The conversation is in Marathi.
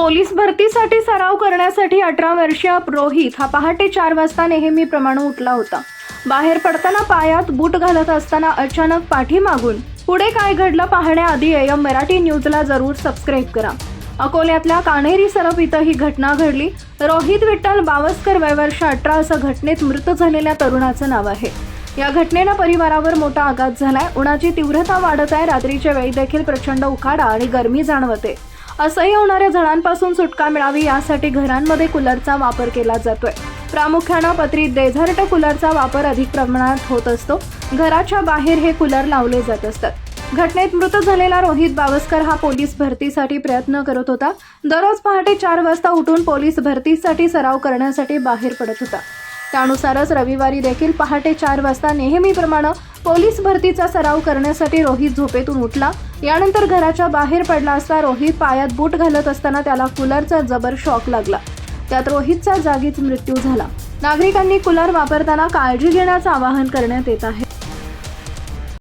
पोलीस भरतीसाठी सराव करण्यासाठी अठरा वर्षीय रोहित हा पहाटे चार वाजता नेहमीप्रमाणे उठला होता. बाहेर पडताना पायात बूट घालत असताना अचानक पाठीमागून पुढे काय घडलं पाहण्याआधी एम मराठी न्यूजला जरूर सबस्क्राईब करा. अकोल्यातल्या कान्हेरी सरप इथं ही घटना घडली. रोहित विठ्ठल बावस्कर वय वर्ष अठरा असं घटनेत मृत झालेल्या तरुणाचं नाव आहे. या घटनेनं परिवारावर मोठा आघात झालाय. उन्हाची तीव्रता वाढत आहे. रात्रीच्या वेळी देखील प्रचंड उखाडा आणि गरमी जाणवते. असह्य होणाऱ्या झळांपासून सुटका मिळावी यासाठी घरांमध्ये कूलरचा वापर केला जातोय. प्रामुख्यानं पत्रीत डेझर्ट कूलरचा वापर अधिक प्रमाणात होत असतो. घराच्या बाहेर हे कूलर लावले जात असतात. घटनेत मृत झालेला रोहित बावस्कर हा पोलीस भरतीसाठी प्रयत्न करत होता. दररोज पहाटे चार वाजता उठून पोलीस भरतीसाठी सराव करण्यासाठी बाहेर पडत होता. त्यानुसारच रविवारी देखील पहाटे चार वाजता नेहमीप्रमाणे पोलीस भरतीचा सराव करण्यासाठी रोहित झोपेतून उठला. यानंतर घराच्या बाहेर पडला असता रोहित पायात बूट घालत असताना त्याला कूलरचा जबर शॉक लागला. त्यात रोहितचा जागीच मृत्यू झाला. नागरिकांनी कूलर वापरताना काळजी घेण्याचं आवाहन करण्यात येत आहे.